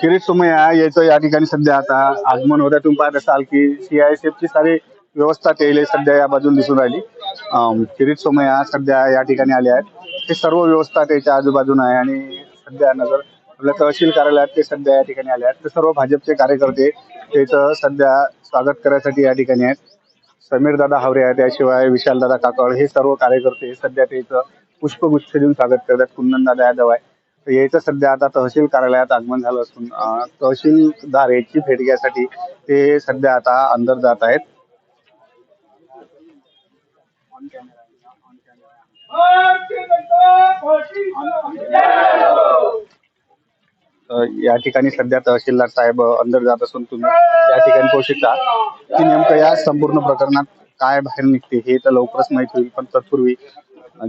किरीट सोमय्या याचं या ठिकाणी सध्या आता आगमन होतं तुम्ही पाहत असाल की सीआयएसएफ ची सारी व्यवस्था केली सध्या या बाजूला दिसून राहिली. अं, किरीट सोमया सध्या या ठिकाणी आले आहेत. ते सर्व व्यवस्था त्याच्या आजूबाजूला आहे आणि सध्या नगर आपल्या तहसील कार्यालयात ते सध्या या ठिकाणी आले आहेत. ते सर्व भाजपचे कार्यकर्ते त्याचं सध्या स्वागत करण्यासाठी या ठिकाणी आहेत. समीर दादा हावरे आहेत. त्याशिवाय विशाल दादा काकड हे सर्व कार्यकर्ते सध्या त्याचं पुष्पगुच्छ देऊन स्वागत करतात. कुंदन दादा यादव आहे. यायचं याचं सध्या आता तहसील कार्यालयात आगमन झालं असून तहसीलदार याची भेट घ्यायसाठी ते सध्या आता अंदर जात आहेत. या ठिकाणी सध्या तहसीलदार साहेब अंदर जात असून तुम्ही या ठिकाणी पाहू शकता की नेमकं या संपूर्ण प्रकरणात काय बाहेर निघते हे तर लवकरच माहिती होईल पण तत्पूर्वी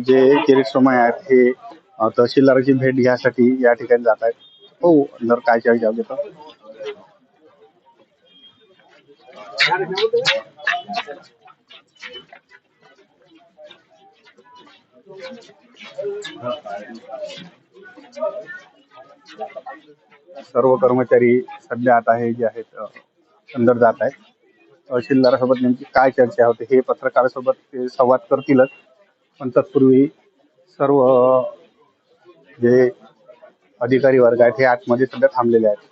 जे किरीट सोमय आहेत हे तहसीलदाराची भेट घ्यायसाठी या ठिकाणी जात आहेत. हो अंदर काय चाळी जाऊ देतो सर्व कर्मचारी सध्या आता हे जे आहेत अंदर जात आहेत. तहसीलदारासोबत नेमकी काय चर्चा होते हे पत्रकारासोबत ते संवाद करतीलच. पण तत्पूर्वी सर्व जे अधिकारी वर्ग आहेत हे आतमध्ये सध्या थांबलेले आहेत.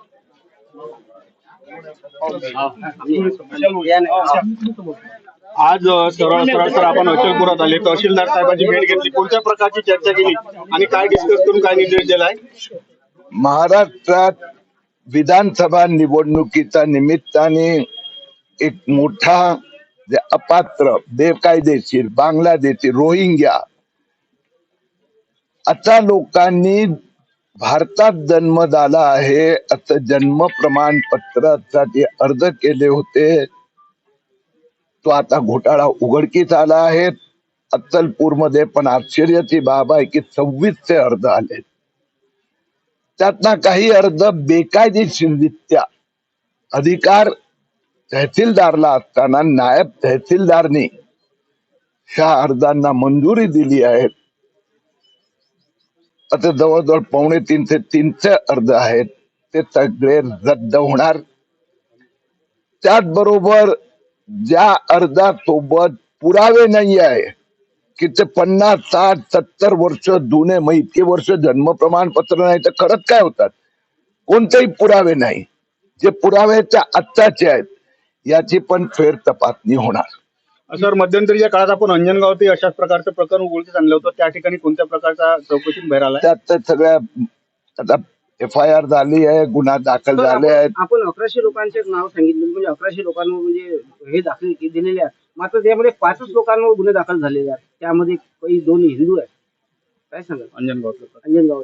आज सरळ सरळ सर आपण अचलपुरात आले. तहसीलदार साहेबांची भेट घेतली. कोणत्या प्रकारची चर्चा केली? आणि काय डिस्कस करून काय निर्देश दिलाय? महाराष्ट्रात विधानसभा निवडणुकीच्या निमित्ताने एक मोठा जे अपात्र बेकायदेशीर बांगलादेशी रोहिंग्या आता लोकांनी भारतात जन्म झाला आहे. असं जन्म प्रमाणपत्रासाठी अर्ज केले होते. तो आता घोटाळा उघडकीस आला आहे. अक्कलपूरमध्ये पण आश्चर्याची बाब आहे की सव्वीसचे अर्ज आले त्यातला काही अर्ज बेकायदेशीररित्या अधिकार तहसीलदारला असताना नायब तहसीलदारनी ह्या अर्जांना मंजुरी दिली आहे. आता जवळजवळ पावणे तीनशे तीनशे अर्ज आहेत. ते सगळे रद्द होणार. त्याचबरोबर ज्या अर्जासोबत पुरावे नाही आहे की ते पन्नास साठ सत्तर वर्ष जुने मग इतके वर्ष जन्म प्रमाणपत्र नाही तर खरंच काय होतात? कोणतेही पुरावे नाही. जे पुराव्याच्या आत्ताचे आहेत याची पण फेर तपासणी होणार. सर मध्यंतरीच्या काळात आपण अंजनगाव ते अशाच प्रकारचं प्रकरण उघडकीस आणलं होतं. त्या ठिकाणी कोणत्या प्रकारचा चौकशीत बाहेर आलाय? त्यात तर सगळ्या आता एफ आय आर झाली आहे गुन्हा दाखल झाले आहेत. आपण अकराशे लोकांचे नाव सांगितले म्हणजे अकराशे लोकांवर म्हणजे हे दाखल के- दिलेले आहेत. मात्र त्यामध्ये पाचच लोकांवर गुन्हे दाखल झालेले आहेत. त्यामध्ये काही दोन हिंदू आहेत. काय सांगाल? अंजनगाव अंजनगाव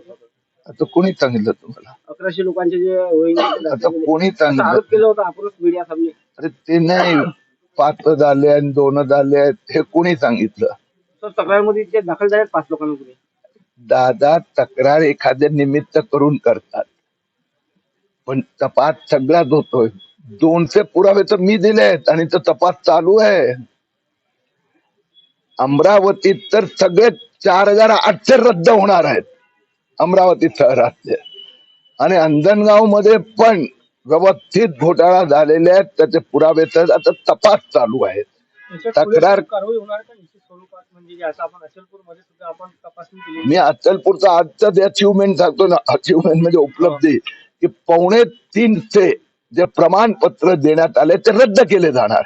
आता कोणी सांगितलं तुम्हाला? अकराशे लोकांचे जे आता दाखल. कोणी असा आरोप सांगितलं? केला होता आपणच मीडिया सामने. अरे ते नाही. पाच झाले आणि दोन झाले आहेत हे कोणी सांगितलं? तर तक्रारमध्ये दाखल झाले पाच गुन्हे दादा तक्रार एखाद्या निमित्त करून करतात. पण तपास सगळ्यात होतोय. दोनशे पुरावे तर मी दिले आहेत आणि तो तपास चालू आहे. अमरावतीत तर सगळे चार हजार आठशे रद्द होणार आहेत. अमरावती शहरातले. आणि अंजनगावमध्ये पण व्यवस्थित घोटाळा झालेले आहेत त्याचे पुरावे तर आता तपास चालू तक्रार म्हणजे तपासणी केली मी अचलपूरचा आजच अचिव्हमेंट सांगतो ना अचिव्हमेंट म्हणजे उपलब्धी की पावणे तीनशे जे प्रमाणपत्र देण्यात आले ते रद्द केले जाणार.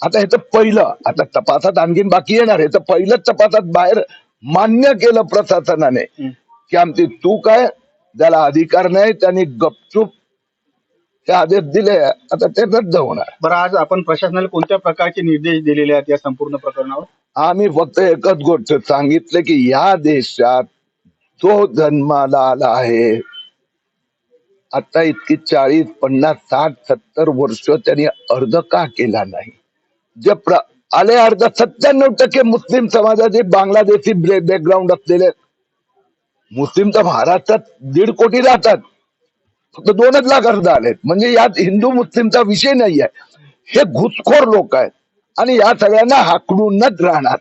आता हे तर पहिलं आता तपासात आणखीन बाकी येणार. हे तर पहिलंच तपासात बाहेर मान्य केलं प्रशासनाने. की आमची चूक आहे ज्याला अधिकार नाही त्यांनी गपचूप ते आदेश दिले आता ते रद्द होणार. बरं आज आपण प्रशासनाला कोणत्या प्रकारचे निर्देश दिलेले आहेत या संपूर्ण प्रकरणावर? आम्ही फक्त एकच गोष्ट सांगितलं की या देशात जो जन्माला आला आहे आता इतकी चाळीस पन्नास साठ सत्तर वर्ष त्यांनी अर्ज का केला नाही? जे प्र आले अर्ज सत्त्याण्णव टक्के मुस्लिम समाजाचे बांगलादेशी बॅकग्राऊंड असलेले. मुस्लिम तर महाराष्ट्रात दीड कोटी राहतात. फक्त दोनच लाख अर्ज आलेत. म्हणजे यात हिंदू मुस्लिमचा विषय नाही आहे हे घुसखोर लोक आहेत. आणि या सगळ्यांना हाकडूनच राहणार.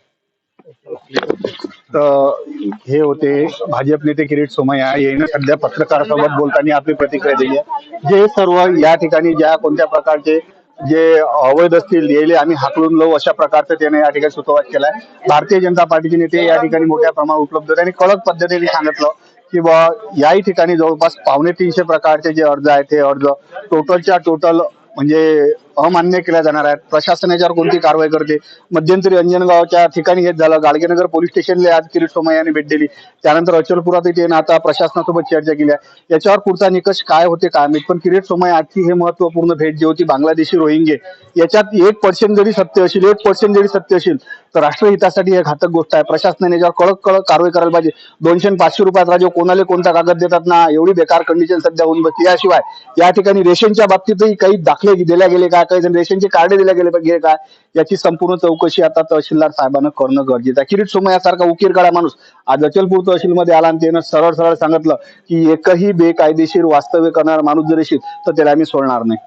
हे होते भाजप नेते किरीट सोमय्या. यांनी सध्या पत्रकारासोबत बोलताना आपली प्रतिक्रिया दिली आहे. जे सर्व या ठिकाणी ज्या कोणत्या प्रकारचे जे अवैध असतील यायले आम्ही हाकलून लावू अशा प्रकारचं त्याने या ठिकाणी सूत्रवाद केलाय. भारतीय जनता पार्टीचे नेते या ठिकाणी मोठ्या प्रमाणात उपलब्ध होते आणि कडक पद्धतीने सांगितलं की याही ठिकाणी जवळपास पावणे तीनशे प्रकारचे जे अर्ज आहेत ते अर्ज टोटलच्या टोटल म्हणजे अमान्य केल्या जाणार आहेत. प्रशासन याच्यावर कोणती कारवाई करते मध्यंतरी अंजनगावच्या ठिकाणी हेच झालं. गाडगेनगर पोलीस स्टेशनला आज किरीट सोमय्या यांनी भेट दिली. त्यानंतर अचलपुरात त्याने आता प्रशासनासोबत चर्चा केली आहे याच्यावर पुढचा निकष काय होते काय माहीत? पण किरीट सोमय्या आजची हे महत्त्वपूर्ण भेट जी होती बांगलादेशी रोहिंगे याच्यात एक पर्सेंट जरी सत्य असेल एक पर्सेंट जरी सत्य असेल तर राष्ट्रहितासाठी हे घातक गोष्ट आहे. प्रशासनाने याच्यावर कडक कडक कारवाई करायला पाहिजे. दोनशे पाचशे रुपयात राजे कोणाला कोणता कागद देतात ना? एवढी बेकार कंडिशन सध्या होऊन बसली. याशिवाय या ठिकाणी रेशनच्या बाबतीतही काही दाखले दिल्या गेले काय काही जण रेशनचे कार्ड दिले गेले पाहिजे. काय? याची संपूर्ण चौकशी आता तहसीलदार साहेबांना करणं गरजेचं आहे. किरीट सोमय्यासारखा उकीर काढा माणूस आज अचलपूर तहसीलमध्ये आला आणि त्यानं सरळ सरळ सांगितलं की एकही बेकायदेशीर वास्तव्य करणारा माणूस जर येशील तर त्याला आम्ही सोडणार नाही.